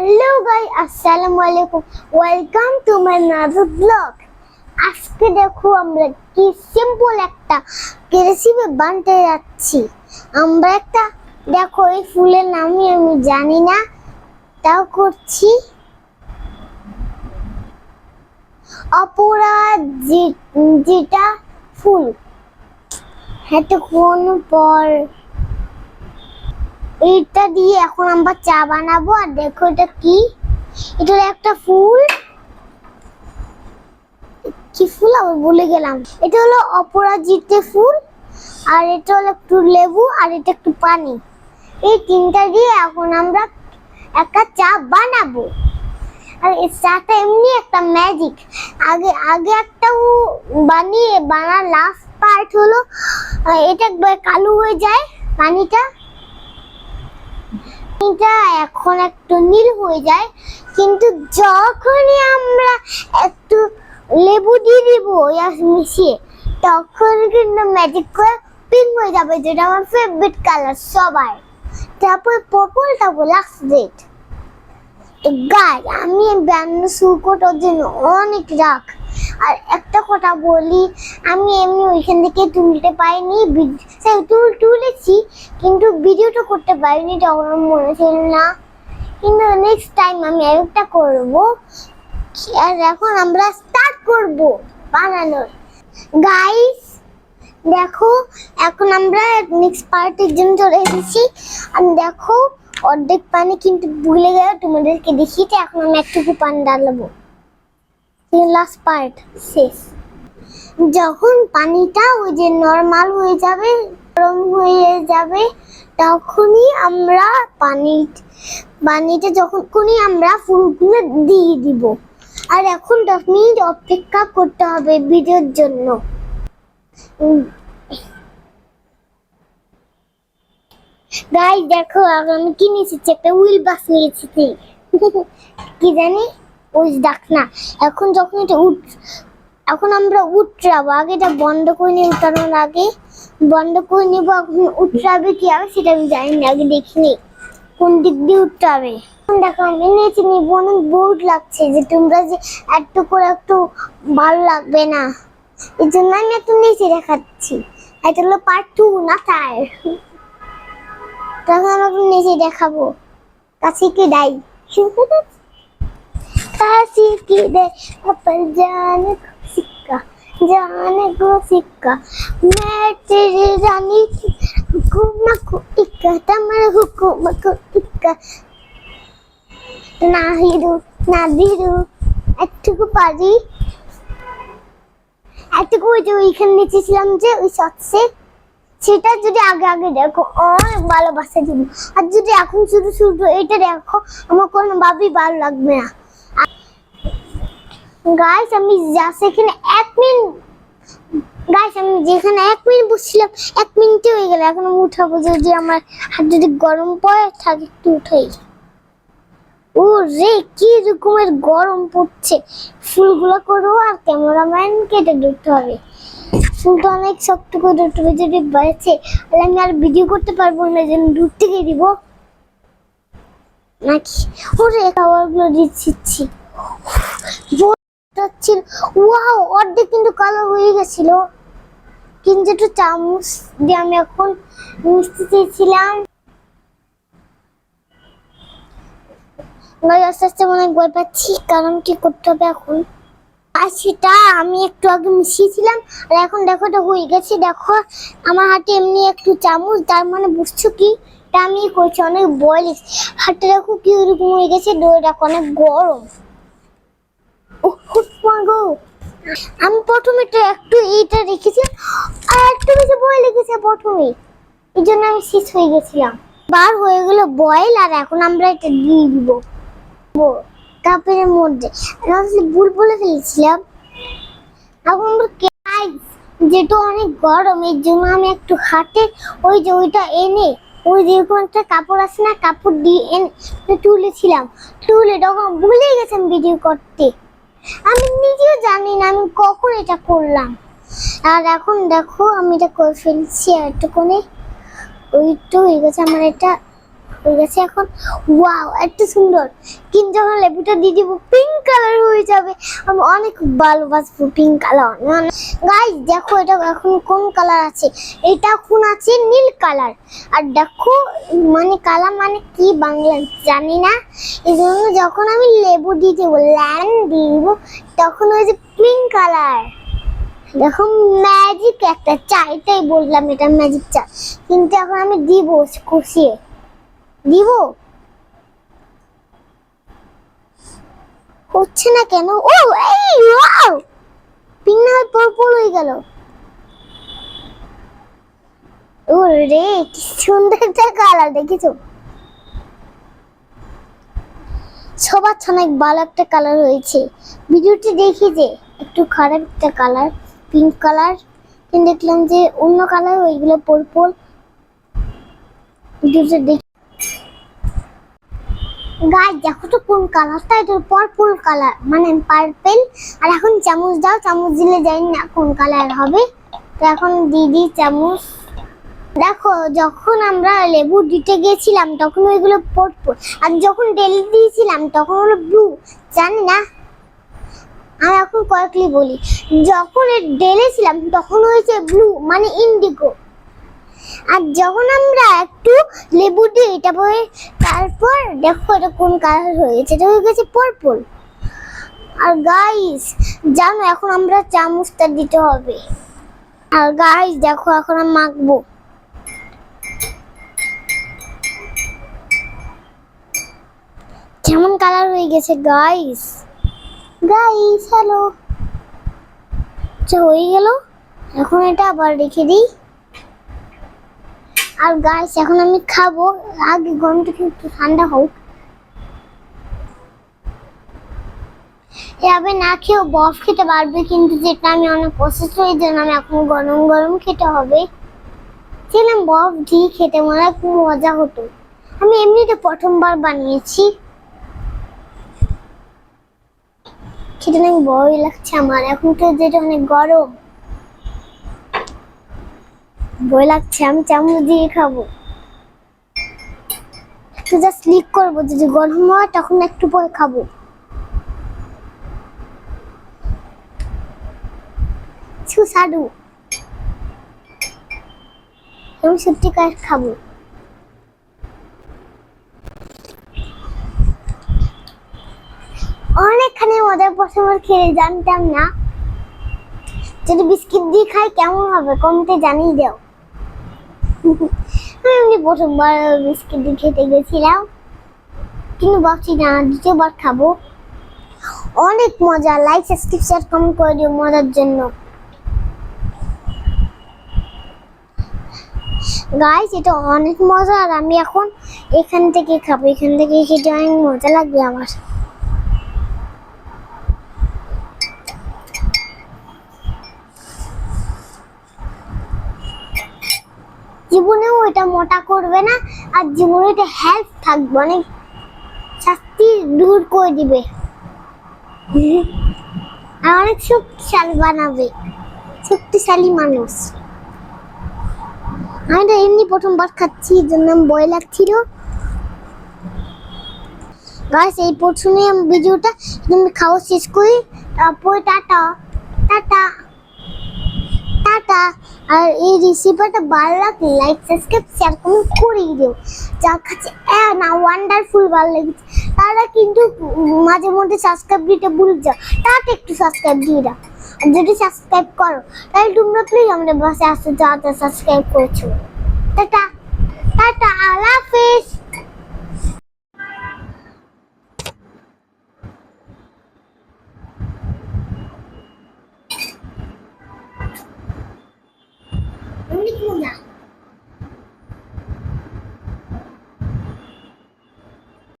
Hello guy আসসালামু আলাইকুম welcome to my another blog আজকে দেখো আমরা কি সিম্পল একটা রেসিপি বানাতে যাচ্ছি। আমরা একটা, দেখো, এই ফুলের নামই আমি জানি না। তাও করছি। অপরাজিতা ফুল। এতক্ষণ পর এটা দিয়ে এখন আমরা চা বানাবো, আর দেখো এটা কি? এটা একটা ফুল। কি ফুল? আমি ভুলে গেলাম। এটা হলো অপরাজিতে ফুল, আর এটা হলো একটু লেবু, আর এটা একটু পানি। এই তিনটা দিয়ে এখন আমরা একটা চা বানাবো। আর এই চাটা এমনি একটা ম্যাজিক আগে আগে একটা বানিয়ে বানার লাস্ট পার্ট হলো এটা একবার কালো হয়ে যায় পানিটা। এটা এখন একটু নীল হয়ে যায়, কিন্তু যখনই আমরা একটু লেবু দিয়ে দিব মিশিয়ে, তখন কিন্তু ম্যাজিক করে পিঙ্ক হয়ে যাবে, যেটা আমার ফেভারিট কালার সবার তারপর পরপল তারপর লাস্ট ডেট তো গাই আমি ব্যান্ড শুরু করার জন্য অনেক রাগ। আর একটা কথা বলি, আমি এমনি ওইখান থেকে তুলতে পারিনি তুলেছি, কিন্তু ভিডিওটা করতে পারিনি, তখন মনে ছিল না। কিন্তু নেক্সট টাইম আমি আরেকটা করব। আর এখন আমরা স্টার্ট করব বানানোর। গাইস দেখো, এখন আমরা নেক্সট পার্টির জন্য চলে এসেছি। আর দেখো, অর্ধেক পানি কিন্তু ভুলে গেল তোমাদেরকে দেখিয়েছি, এখন আমি একটুকু পানি ডালবো লাস্ট পার্ট শেষ। যখন পানিটা ওই যে নর্মাল হয়ে যাবে, গরম হয়ে যাবে, তখনই আমরা পানি, পানিটা যখনই আমরা ফুলগুলো দিয়ে দিব। আর এখন দশ মিনিট অপেক্ষা করতে হবে ভিডিওর জন্য। গাইস দেখো, আমি কি নিয়েছি? একটা হুইল বাস নিয়েছি। কি জানি? ওই ডাক না, এখন যখন এটা উঠ, এখন আমরা উঠরাবো, আগে এটা বন্ধ করে নিই উঠানোর আগে বন্ধ করে নিব, এখন উঠরাবে কি হবে সেটা আমি জানি না, আগে দেখিনি কোন দিক দিয়ে উঠতে দেখো, আমি নিয়েছি অনেক বোর্ড লাগছে যে তোমরা যে একটু করে একটু ভালো লাগবে না। এই জন্য আমি একটু নিচে দেখাচ্ছি। এটা হলো পার্ট টু না তার? তখন নিচে দেখাবো। কাছে কি দাই কাছে কি দে अपन जाने को सिक्का जाने को सिक्का मैं तेरी रानी की हुकुम को इक्का तुम्हारे हुकुम को इक्का না হিরু না ধীরু একটুকু পারি একটুকু ওই যে ওইখানে নেচেছিলাম যে ওই শর্টসে সেটা যদি আগে আগে দেখো অনেক ভালোবাসা দিব আর যদি এখন শুধু শুধু এটা দেখো আমার কোনো ভাবেই ভালো লাগবে না গাইস আমি যা সেখানে এক মিনিট। গাইস আমি যেখানে এক মিনিট বসছিলাম, এক মিনিটে হয়ে গেল। এখন উঠাবো যদি আমার হাত যদি গরম পড়ে থাকে একটু উঠাই। ও রে কি রকমের গরম পড়ছে। ফুলগুলো করব আর ক্যামেরাম্যান কেটে ধরতে হবে। ফুলটা অনেক শক্ত করে ধরতে হবে, যদি বাড়ছে, তাহলে আমি আর ভিডিও করতে পারব না, যেন দূর থেকে দিব। নাকি? ওরে, খাবারগুলো দিচ্ছি। ছিল ওয়াও, অর্ধেক কিন্তু কালো হয়ে গেছিল। কিন্তু একটু চামচ দিয়ে আমি এখন মিশতে চেয়েছিলাম। গাইস আস্তে আস্তে মনে ভয় পাচ্ছি, কারণ কি করতে হবে এখন? আর সেটা আমি একটু আগে মিশিয়েছিলাম, আর এখন দেখো এটা হয়ে গেছে। দেখো, আমার হাতে এমনি একটু চামচ, তার মানে বুঝছ কি? এটা আমি করছি, অনেক বয়ল হাতটা দেখো কি ওরকম হয়ে গেছে দই দেখো অনেক গরম। উহ, উহ, গো। আমি প্রথমে তো একটু এইটা রেখেছি আর একটু বেশি বয়েল লেগেছে প্রথমে। এই জন্য আমি শেষ হয়ে গেছিলাম। বার হয়ে গেল বয়েল আর এখন আমরা এটা দিয়ে দিব। কাপের মধ্যে। আমি ভুল বলে ফেলেছিলাম। এখন আমরা guys, যেটা অনেক গরম এর জন্য আমি একটু হাতে ওই যে ওইটা এনে ওই যেরকম একটা কাপড় আছে না কাপড় দিয়ে এনে তুলেছিলাম। তুলে তখন ভুলে গেছিলাম ভিডিও করতে। আমি নিজেও জানি না আমি কখন এটা করলাম। আর এখন দেখো, আমি এটা করে ফেলছি আর একটুখানি। ওই তো হয়ে গেছে আমার এটা হয়ে গেছে এখন। ওয়াও এত সুন্দর। কিন্তু যখন লেবুটা দিয়ে দিব পিঙ্ক কালার হয়ে যাবে। আমি অনেক ভালোবাসবো পিঙ্ক কালার গাইস দেখো এটা এখন কোন কালার আছে? এটা এখন আছে নীল কালার আর দেখো মানে কালার মানে কি বাংলা জানি না। এই জন্য যখন আমি লেবু দিয়ে দেবো ল্যান্ড দিয়ে দেবো, তখন ওই যে পিঙ্ক কালার দেখো ম্যাজিক একটা চা এটাই বললাম, এটা ম্যাজিক চা কিন্তু এখন আমি দিব কষিয়ে দিব হচ্ছে না কেন? ও এই, ওয়াও! পিঙ্ক না পার্পল হয়ে গেল। ও রে কি সুন্দর একটা কালার, দেখেছ? সবার অনেক ভালো একটা কালার হয়েছে। ভিডিওটি দেখি যে, একটু খারাপ একটা কালার পিঙ্ক কালার। দেখলাম যে, অন্য কালার ওইগুলো পার্পল ভিডিওটা দেখি গাছ দেখো তো কোন কালার কালারটা এটা পার্পল কালার মানে পার্পল আর এখন চামচ দাও, চামচ দিলে জানি না কোন কালার হবে। তো এখন দিদি চামচ। দেখো, যখন আমরা লেবু দিতে গেছিলাম, তখন ওইগুলো পার্পল আর যখন ডেলি দিয়েছিলাম, তখন হলো ব্লু জানি না। আমি এখন কয়েকলি বলি, যখন ডেলেছিলাম তখন হয়েছে ব্লু মানে ইন্ডিগো আর যখন আমরা একটু লেবু দিই তারপরে তারপর দেখো এটা কোন কালার হয়েছে। এটা হয়ে গেছে পার্পল আর গাইস জানো এখন আমরা চামচটা দিতে হবে। আর গাইস দেখো এখন আমি মাখবো। কেমন কালার হয়ে গেছে গাইস গাইস হ্যালো আচ্ছা হয়ে গেল। এখন এটা আবার রেখে দিই। আর গাইস এখন আমি খাব। আগে গরমটা কিন্তু ঠান্ডা হোক। এভাবে না খেয়েও বরফ খেতে পারবে, কিন্তু যেটা আমি অনেক প্রসেস হয়ে জন্য আমি এখন গরম গরম খেতে হবে। ছিলাম বরফ দিয়ে খেতে, মনে হয় খুব মজা হতো। আমি এমনিতে প্রথমবার বানিয়েছি। খেতে অনেক বড়ই লাগছে আমার। এখন তো যেটা অনেক গরম। ভয় লাগছে, আমি চামচ দিয়ে খাব। একটু জাস্ট লিক করব, যদি গরম হয় তখন একটু পরে খাব। সুস্বাদু আমি সত্যি কাজ খাব? অনেকখানি মজার পছন্দ খেলে জানতাম না। যদি বিস্কিট দিয়ে খাই কেমন হবে? কমতে জানিয়ে দাও। আমি প্রথমবার বিস্কিট খেতে গেছিলাম। কিন্তু ভাবছি, না দ্বিতীয়বার খাব। অনেক মজা লাইক সাবস্ক্রাইব শেয়ার কমেন্ট করে দিও মজার জন্য। গাইস এটা অনেক মজা, আর আমি এখন এখান থেকে খাব। এখান থেকে খেতে অনেক মজা লাগবে আমার। জীবনেও এটা মোটা করবে না, আর জীবনে এটা হেল্প থাকবে, অনেক শাস্তি দূর করে দিবে। আর অনেক শক্তিশালী বানাবে, শক্তিশালী মানুষ। আমি তো এমনি প্রথমবার খাচ্ছি জন্য ভয় লাগছিল। গাছ এই প্রথমে আমি ভিডিওটা খাওয়া শেষ করি। তারপরে টাটা। টাটা। টাটা আর এই রেসিপিটা ভালো লাগলে লাইক সাবস্ক্রাইব শেয়ার কমেন্ট করেই দিও। যার কাছে না ওয়ান্ডারফুল ভালো লেগেছে, তারা কিন্তু মাঝে মধ্যে সাবস্ক্রাইব দিতে ভুল যাও। তাতে একটু সাবস্ক্রাইব দিয়ে দাও। যদি সাবস্ক্রাইব করো, তাহলে তোমরা প্লিজ আমাদের বাসে আসতে যা যা সাবস্ক্রাইব করছ। টাটা। টাটা, আল্লাহ